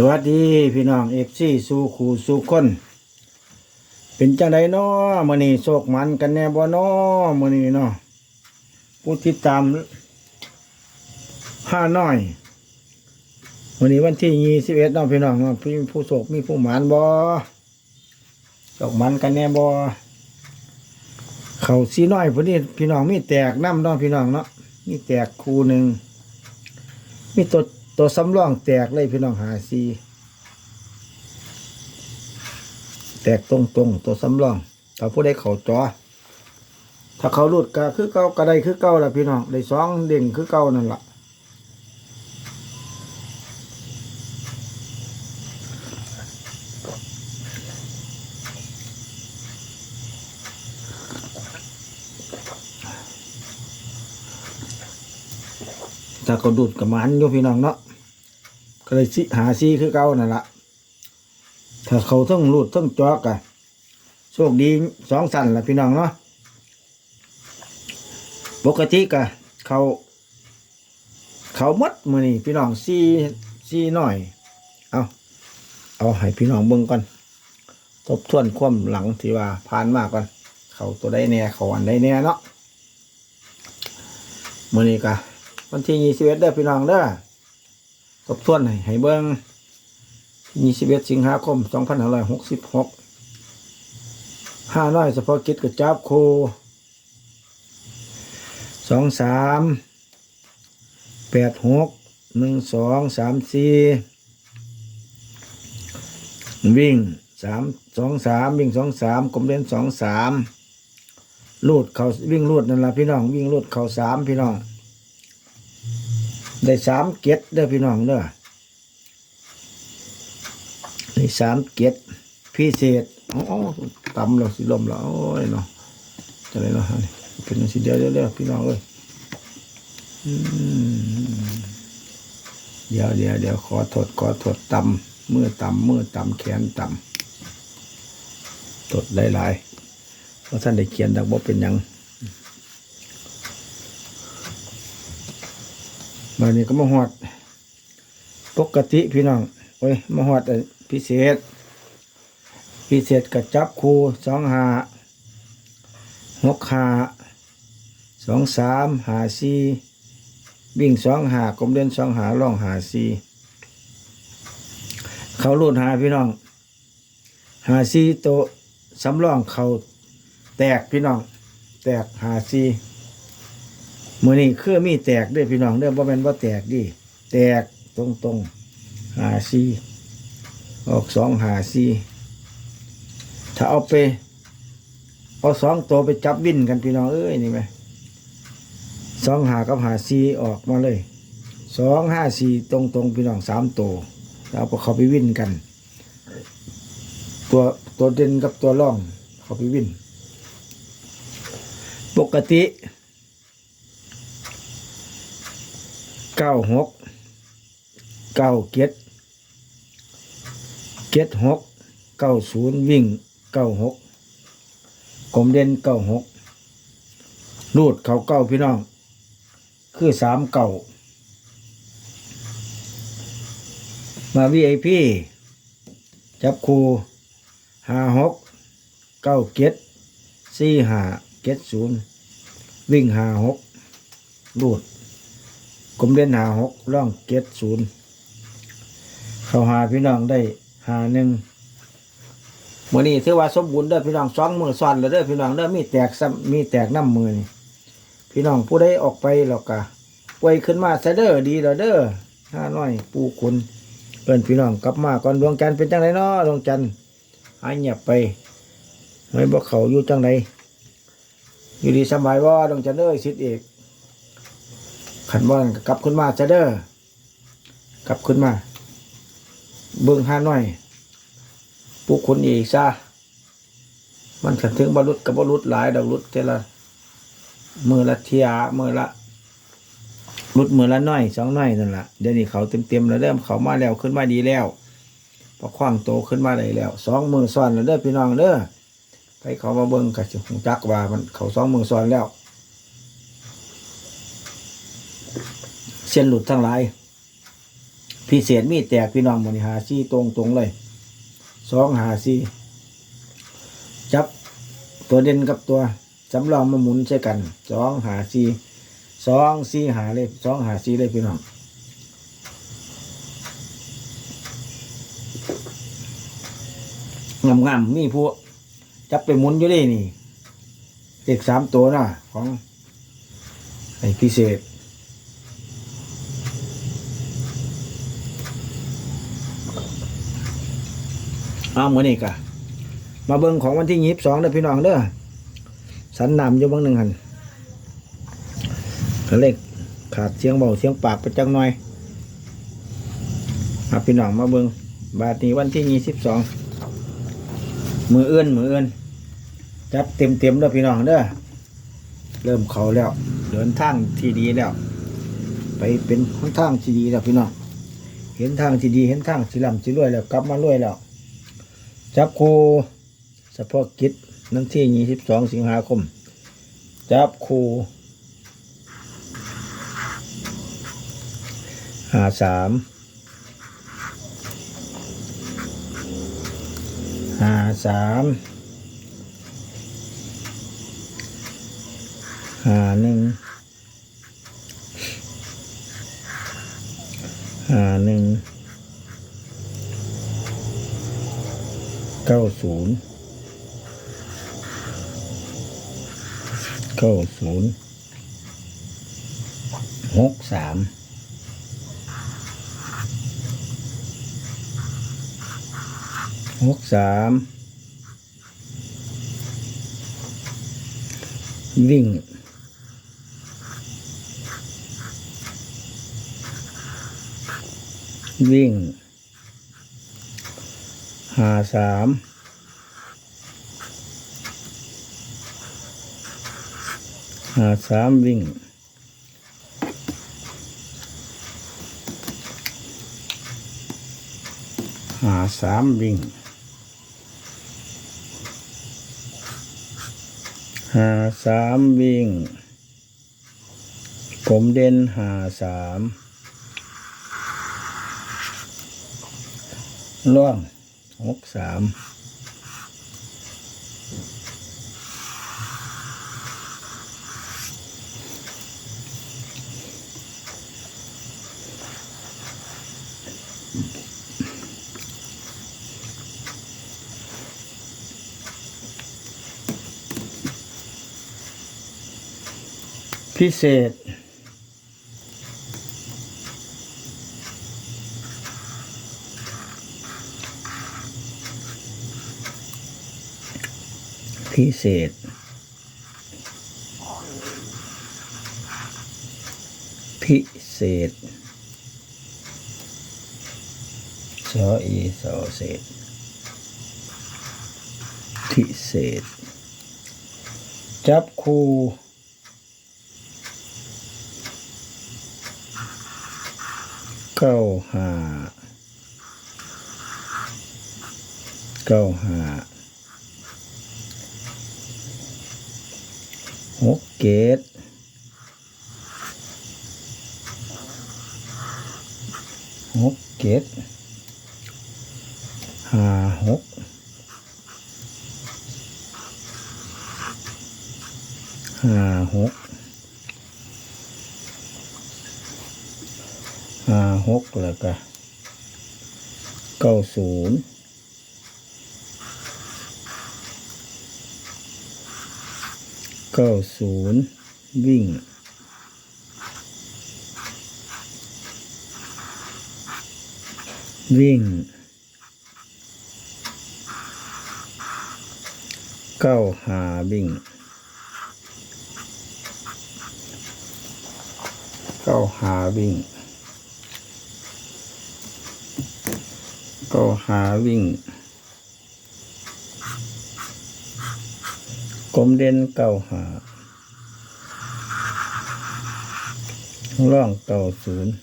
สวัสดีพี่น้องเอฟซีสู่ขู่สู่คน เป็นจังไดน้อมื้อนี้โศกมันกันแน่บ่น้อมื้อนี้เนาะผู้ติดตามห้าน้อยมื้อนี้วันที่21เอ็ดนาะพี่น้องเนาะพี่ผู้โศกมีผู้หมานบ่โศกมันกันแน่บ่เขาสีน้อยพุ่นนี้พี่น้องมีแตกน้ำเนาะพี่น้องเนาะมีแตกคู่หนึ่งมีตัว ตัวสำรองแตกเลยพี่น้องหาซีแตกตรงตรงๆตัวสำรอง ถ้าผู้ใดเขาจอ ถ้าเขาหลุดก็คือเก่าก็ได้คือเก่าละพี่น้องได้สองเด้งคือเก่านั่นละถ้าเขาดูดกับมันอยู่พี่น้องเนาะ ก็เลยสิหาซีคือเก่านั่นละถ้าเขาทั้งหลุดทั้งจอกอะโชคดีสองสันละพี่น้องเนาะปกติกะเขาเขาหมดมือนี่พี่น้องซีซีหน่อย เอาเอาให้พี่น้องเบิ่งก่อนทบทวนความหลังที่ว่าผ่านมาก่อนเขาตัวได้แน่เขาอันได้แน่เนาะมือนี้กะวันที่ยี่สิบเอ็ดเด้อพี่น้องเด้อ ทบทวนให้ให้เบิ่งยี่สิบเอ็ดสิงหาคมสองพันห้าร้อยหกสิบหกห้าน้อยเฉพาะกิจกับจับโคสองสามแปดหกหนึ่งสองสามสี่วิ่งสามสองสามวิ่งสองสามกลมเล่นสองสามลูดเขาวิ่งลูดนั่นละพี่น้อง วิ่งลูดเขาสามพี่น้อง ได้สามเก็ดเด้อพี่น้องเด้อได้สามเก็ดพิเศษอ๋อต่ำแล้วสิลมแล้วโอ้ยเนาะจะได้เนาะเป็นจังสิเดียวเดียวพี่น้องเลยเดี๋ยวเดี๋ยวเดี๋ยวขอโทษขอโทษตำมือตำมือตำแขนตำตดหลายๆเพราะท่านได้เขียนดักบ่เป็นยัง มานี่ก็มาหอด ปกติพี่น้องโอ้ยมาหอดอันพิเศษ พิเศษกับจับคูสองหาหกหาสองสามหาสี่วิ่งสองหากลมเด่นสองหาล่องหาสี่เขาลูดหาพี่น้อง หาสี่โตสำรองเขาแตกพี่น้อง แตกหาสี่ มือนี้คือมีแตกด้วยพี่น้องเด้อบ่แม่นว่าแตกดิแตกตรงตรงๆหาสี่ออกสองหาสี่ถ้าเอาไป เอาสองตัวไปจับวินกันพี่น้องเอ้ยนี่ไหมสองหากับหาซีออกมาเลยสองห้าสี่ตรงตรงๆพี่น้องสามตัวแล้วเอเขาไปวิ่นกัน ตัวตัวเด่นกับตัวร่องเขาไปวิ่น ปกติ เก้าหกเก้าเจ็ดเจ็ดหกเก้าศูนย์วิ่งเก้าหกกลมเด่นเก้าหกรูดเขาเก้าพี่น้อง คือสามเก่ามาวีไอพีจับคูห้าหกเก้าเจ็ดสี่ห้าเจ็ดศูนย์วิ่งห้าหกรูด กลมเด่นหาหกร่องเจ็ดศูนย์เขาหาพี่น้องได้หาหนึ่งมื่อนี้ถือว่าสมบูรณ์เด้อพี่น้องสองมือซ้อนแล้วเด้อพี่น้องเด้อมีแตกซ้ำมีแตกน้ำมือนี่พี่น้องผู้ใดออกไปแล้วก็ป่วยขึ้นมาซะเด้อดีแล้วเด้อห้าน้อยปูคุณเอิ้นพี่น้องกลับมาก่อนดวงจันทร์เป็นจังไดเนาะดวงจันทร์หายเงียบไปไม่บอกเขาอยู่จังไดอยู่ดีสบายว่าดวงจันทร์เด้อสิทธิ์เอก ขันบอลก็กลับขึ้นมาซะเด้อกลับขึ้นมา เบิ่งห้าน้อยผู้คนอีกซะมันขันถึงบรรลุกับบรรลุหลายดอกรุดเทละมือละเทียมือละรุดมือละน้อยสองน้อยนั่นแหละเดี๋ยวนี้เขาเต็มเต็มแล้วเริ่มเขามาแล้วขึ้นมาดีแล้วพอคว้างโตขึ้นมาได้แล้วสองมือซ้อนแล้วเด้อพี่น้องเด้อไปเขามาเบิ่งกับจักว่ามันเขาสองมือซ้อนแล้ว เส้นหลุดทั้งหลายพิเศษมีแตกพี่น้องมันหาซี่ตรงตรงๆเลยสองหาซี่จับตัวเด่นกับตัวสำรองมาหมุนใช่กันสองหาซี่สองซี่หาเลยสองหาซี่เลยพี่น้องงามงามๆมีผู้จับไปหมุนอยู่เลยนี่เด็กสามตัวนะของไอ้พิเศษ เอาหมือนี่กะมาเบิ่งของวันที่ยี่สิบสองเด้อพี่น้องเด้อสันนำอยู่บางหนึ่งหันก็เล็กขาดเสียงเบาเสียงปากไปจังหน่อยมาพี่น้องมาเบิ่งบาทนี้วันที่ยี่สิบสองมือเอื้อนมือเอื้อนจับเต็มเต็มเด้อพี่น้องเด้อเริ่มเขาแล้ว เดินทางที่ดีแล้ว ไปเป็นทางที่ดีแล้วพี่น้องเห็นทางที่ดีเห็นทางที่ลำที่รวยแล้วกลับมารวยแล้ว จับครูเฉพาะกิจนั้นที่ 22 สิงหาคม จับคูหาสามหาสามหาหนึ่ง เก้าศูนย์เก้าศูนย์หกสามหกสามวิ่งวิ่ง หาสามหาสามวิ่งหาสามวิ่งหาสามวิ่ง ผมเด่นหาสามล่วง หกสามพิเศษ พิเศษ พิเศษสออีสอเศษ พิเศษ จับคู่เก้าห้าเก้าห้า หกเกตหกเกตห้าหกห้าหกห้าหกแล้วก็เก้าศูนย์ เก้าศูนย์วิ่งวิ่งเก้าหาวิ่งเก้าหาวิ่งเก็หาวิ่ง ลมเด่นเก้าหาร่องเก้าศูนย์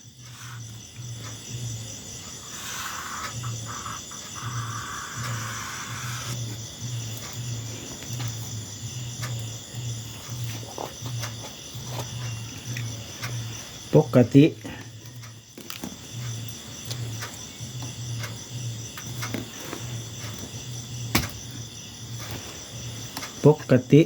ปกติ ปกติ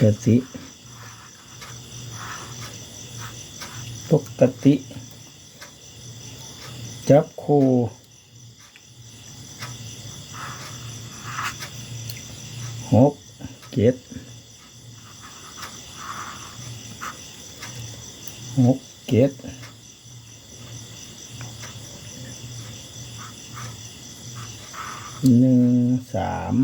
กติ ปกติ จับคู่หกเจ็ดหกเจ็ด หนึ่งสาม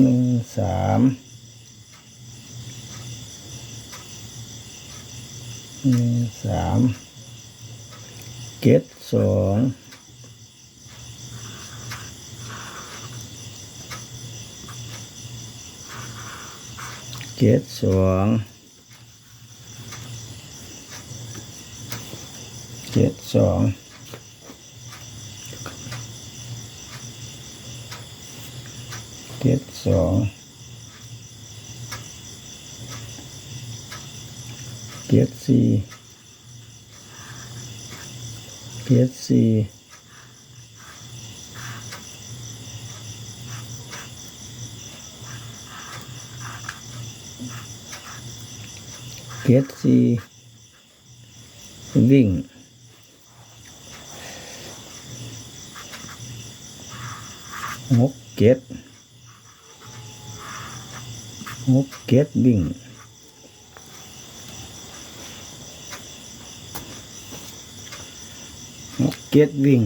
หนึ่งสามหนึ่งสามเจ็ดสองเจ็ดสอง เจ็ดสองเจ็ดสองเจ็ดสี่เจ็ดสี่เจ็ดสี่วิ่ง หกเจ็ดหกเจ็ดวิ่งหกเจ็ดวิ่ง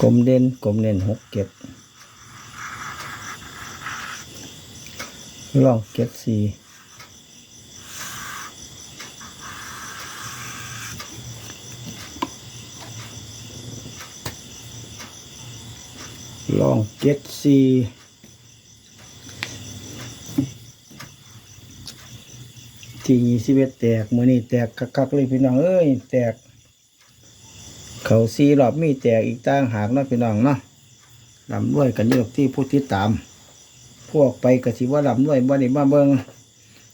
กลมเด่นกลมเด่นหกเจ็ดลองเจ็ดสี่ ลองเจ็ดสี่ที่ยี่สิบเอ็ดแตกมือนี่แตกคักๆเลยพี่น้องเอ้ยแตก เขาซีรอบมีแตกอีกต่างหากเนาะพี่น้องเนาะลำด้วยกันยี่ดอกที่ผู้ติดตาม พวกไปกระสิว่าลำด้วยบ่ได้มาเบิง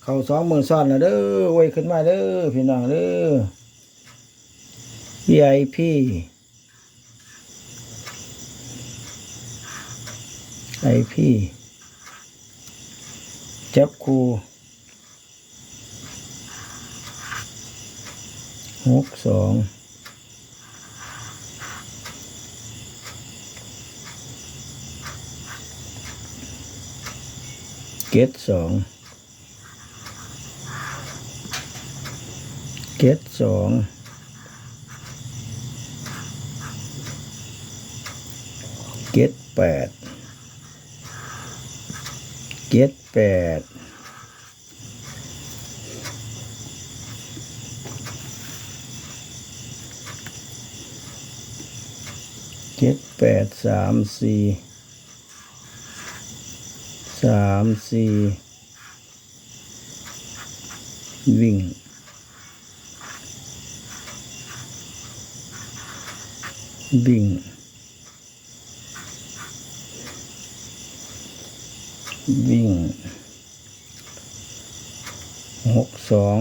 เขาสองมือซ้อนแล้วเด้อไว้ขึ้นมาเด้อพี่น้องเด้อ VIP ไอพี่จับคูหกสองเกตสองเกตสองเกตแปด เจ็ดแปดเจ็ดแปดสามสี่สามสี่วิ่งวิ่ง วิ่งหกสอง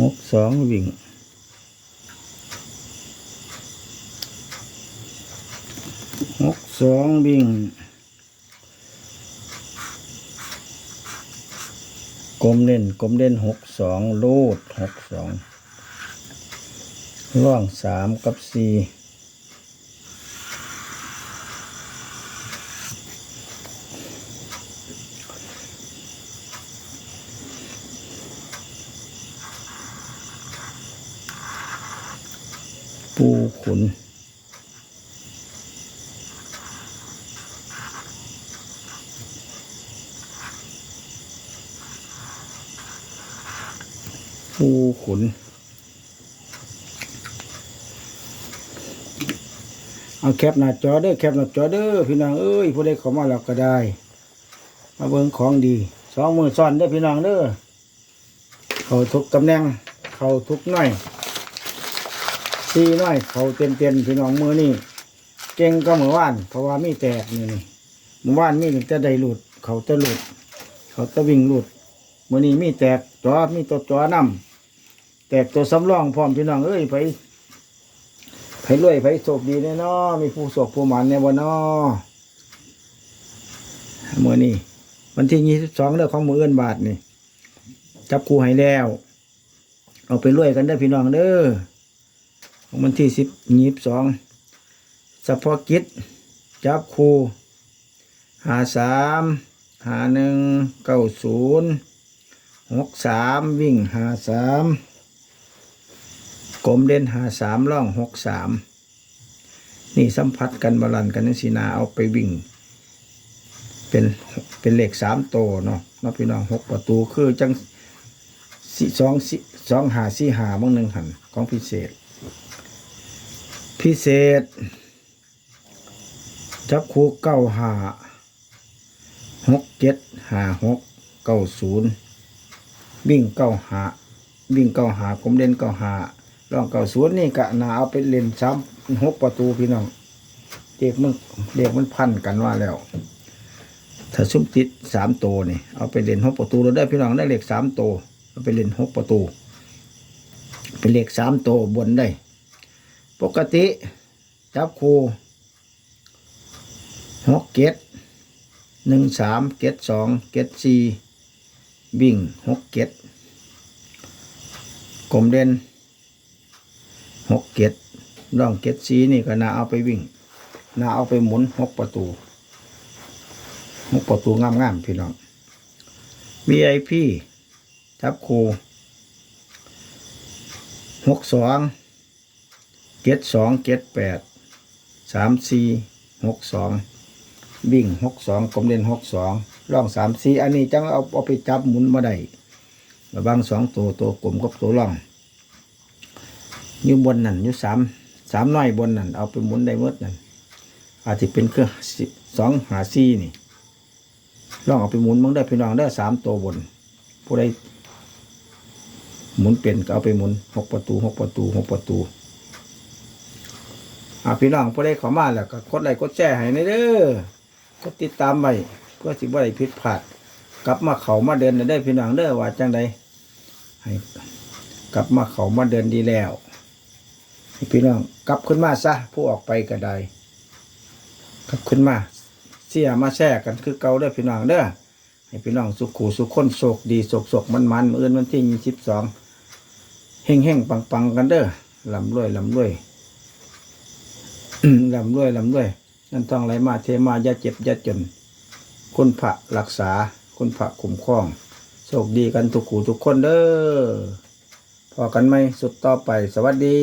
หกสองวิ่งหกสองวิ่งกลมเล่นกลมเล่นหกสองลูดหกสองร่องสามกับสี่ ปูขุน ปูขุน เอาแค ปหน้าจอเด้อแคปหน้าจอเด้อพี่น้องเอ้ยผู้ใดเข้ามาแล้วก็ได้ มาเบิ่งของดีสองมือซ้อนเด้อพี่น้องเด้อเขาทุกตำแหน่ง เขาทุกหน่อยซีน้อยเขาเต็มเต็มพี่น้องมือนี่เก่งก็เหมื่อว่าน เพราะว่ามีแตกนี่นี่เมื่อวานมีถึงจะได้หลุด เขาจะหลุด เขาจะวิ่งหลุดมือนี้มีแตกจอมีตัวจอนำแตกตัวสำรองพร้อมพี่น้องเอ้ยไป ไปรวยไปโชคดีแน่นอมีผู้โชคผู้หมันแน่บ่นอมือนี้วันที่ยี่สิบสองเรื่องของมือเอื้นบาทนี่ จับคู่ให้แล้ว เอาไปรวยกันเด้พี่น้องเด้อวันที่สิบยี่สิบสองเฉพาะกิจจับคู่หาสามหาหนึ่งเก้าศูนย์หกสามวิ่งหาสาม กลมเด่นหาสามล่องหกสามนี่สัมผัสกันบาลันกันนังสีนาเอาไปวิ่ง เป็นเป็นเหลขสามโตวเนาะเนาะพี่น้องหกประตูคือจังสี่สองสี่สองหาสี่หาบ้างหนึ่งหันของพิเศษ พิเศษ จับคู่เก้าหาหกเจ็ดหาหกเก้าศูนย์วิ่งเก้าหาวิ่งเก้าหาผมเล่นเก้าหา ลองเก้าศูนนี่กะนาเอาไปเล่นซ้ำหกประตูพี่น้องเด็กมันเด็กมันพันกันว่าแล้ว ถ้าซุ้มติดสามโตนี่เอาไปเล่นหกประตูเราได้พี่น้องได้เลขสามโตเอาไปเล่นหกประตู เป็นเลขสามโตบนได้ ปกติจับคู่หกเกตหนึ่งสามเกตสองเกตสี่วิ่งหกเกตกลมเด่น หกเกตร่องเกตสีนี่ก็น่าเอาไปวิ่งน่าเอาไปหมุนหกประตูหกประตูงามๆพี่น้อง VIP จับคูหกสองเจ็ดสองเจ็ดแปดสามสี่หกสองวิ่งหกสองกลมเด่นหกสองร่องสามสี่อันนี้จังเอาเอาไปจับหมุนมาได้ระบางสองตัวตัวกลมกับตัวร่อง อยู่บนนั่นอยู่สามสามน้อยบนนั่นเอาไปหมุนได้หมดนั่นอาจจะเป็นเครื่องสองหาสี่นี่ลองเอาไปหมุนมึงได้พี่น้องได้สามตัวบน ผู้ใดหมุนเป็นก็เอาไปหมุนหกประตูหกประตูหกประตูอ่าพี่น้องผู้ใดข้ามาแล้วก็กดไลค์กดแชร์ให้ในเด้อกดติดตามไว้เพื่อสิบ่ได้ผิดพลาดกลับมาเขามาเดินได้พี่น้องเด้อว่าจังใดให้กลับมาเขามาเดินดีแล้ว พี่น้องกลับขึ้นมาซะผู้ออกไปก็ได้กลับขึ้นมาเสียมาแช่กันคือเก่าเด้อพี่น้องเด้อให้พี่น้องสุขูสุขคนโศกดีโศกโศกมันมันๆมื้อนวันที่ยี่สิบสองเฮงเฮงปังปังกันเด้อลำรวยลำรวยลำรวยลำรวยนั่นต้องไหลมาเทมาอย่าเจ็บอย่าจนคุณพระรักษาคุณพระคุ้มครองโชคดีกันทุกขู่ทุกคนเด้อพอกันไหมสุดต่อไปสวัสดี